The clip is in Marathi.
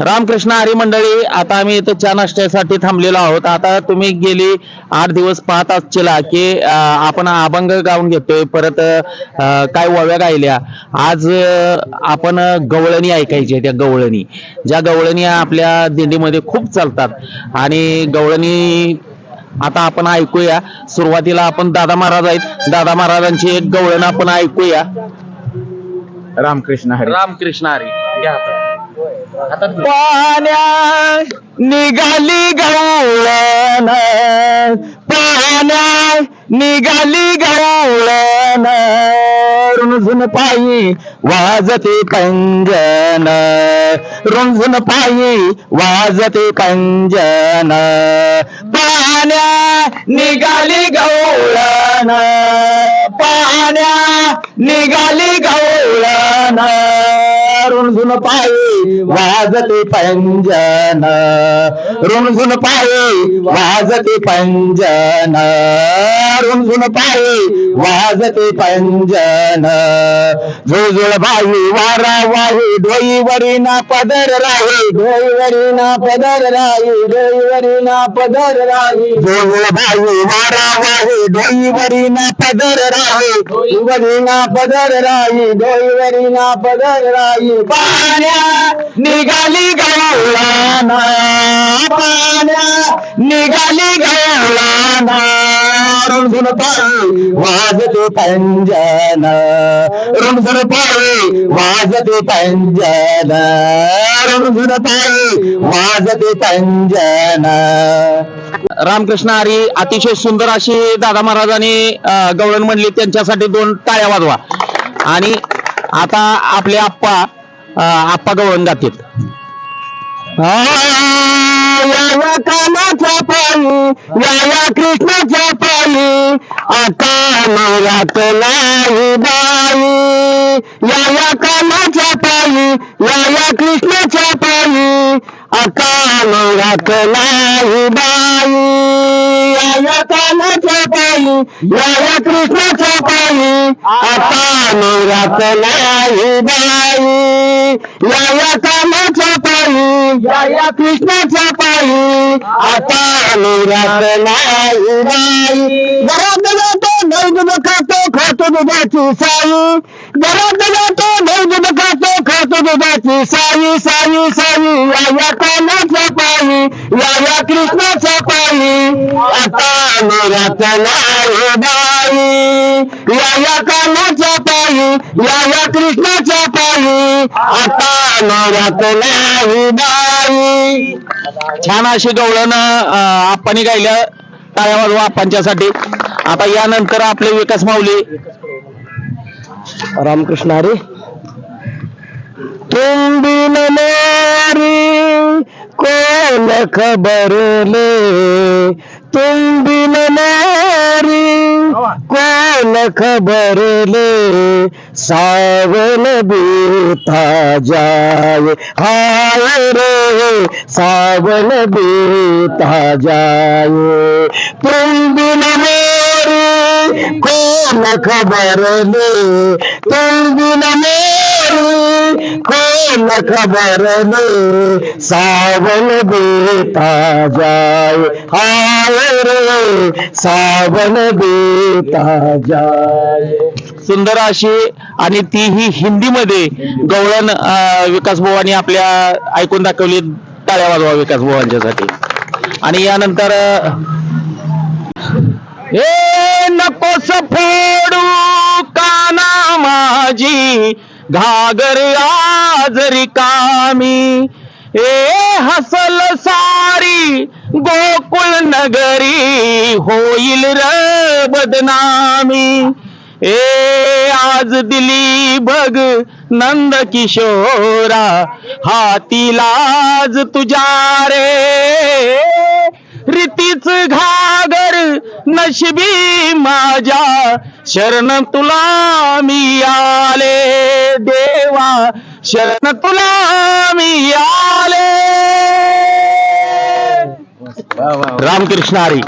रामकृष्ण हरी मंडळी आता आम्ही इथं चहा नाश्त्यासाठी थांबलेलो आहोत. आता तुम्ही गेली आठ दिवस पाहत असलेला की आपण अभंग गाऊन घेतोय परत काय वव्या गायल्या. आज आपण गवळणी ऐकायची त्या गवळणी. ज्या गवळणी आपल्या दिंडीमध्ये खूप चालतात. आणि गवळणी आता आपण ऐकूया. सुरुवातीला आपण दादा महाराज आहेत. दादा महाराजांची एक गवळण आपण ऐकूया. रामकृष्ण हरी. रामकृष्ण हरी. घ्या. पाण्या निघाली गवळण. पाण्या निघाली गवळण. रुणझुन पायी वाजते कंजन. रुणझुन पायी वाजते कंजन. पाण्या निघाली गवळण. पाण्या निघाली गवळण. रुणझुन पायी वाजते पंजन रुणझुन पायी वाजते पंजन रुणझुन पायी वाजते पंजन झुळझुळ बाई वारा वाही डोईवरी ना पदर राही. डोईवरी ना पदर राही डोईवरी ना पदर राही. झुळझुळ बाई वारा पदर राही डोईवरी पदर राही डोईवरी ना पदर राही पाण्या निघाली गवळाना पाण्या निघाली गवळाना. रुणझुण पाळी वाजते पंजन रुणझुण पाळी वाजते पंजन रुणझुण पाळी वाजते पंजन रामकृष्ण हरी अतिशय सुंदर अशी दादा महाराजांनी गवळण म्हणली त्यांच्यासाठी दोन टाळ्या वाजवा. आणि आता आपले आप्पा आप्पा गवळण गातील या पायी या कृष्णाच्या पायी आता मरात नाही बाई या कामाच्या पायी या कृष्णाच्या पायी आता मरात नाही बाई या कामाच्या पायी या कृष्णाच्या पायी आता मरात नाही बाई. या कामाच्या पायी या कृष्णाच्या पायी आता अनुरात नाही बाई. घरात खातो खातो दुधाची साई. घरात जातो नऊ खातो खातो दुधाची. साई साई साई या या कामाच्या पायी या या कृष्णाच्या पायी. आता अनुरात नाही बाई या या कानाच्या पायी या या कृष्णाच्या पायी. आता अनुरात नाही बाई छान अशी गवळण आप्पानी गायल्या टाळ्या वाजवा आप्पांच्यासाठी आता यानंतर आपले विकास माऊली. रामकृष्ण हरी. तुम बिन मोरी कोण खबरले? तुम बिन कोण खबरले? सावन बीता जाय. हाय रे सावन बीता जाए तुम बिन कोण खबरले तुम बिन मोरी कोण खबरले सावन बीता जाए हाय रे सावन जाए सुंदर अशी आणि तीही हिंदीमध्ये गवळण विकास भवानी आपल्या ऐकून दाखवली टाळ्या वाजवा विकास भवांच्यासाठी. आणि यानंतर हे ए नकोस फोडू काना माझी. घागर आज रिकामी. ए हसल सारी गोकुळ नगरी होईल र बदनामी. ए आज दिली बघ नंद किशोरा. हाती लाज तुझा रे. रीतीच घागर नशिबी माझ्या शरण तुला मी आले. देवा शरण तुला मी आले. रामकृष्ण हरी.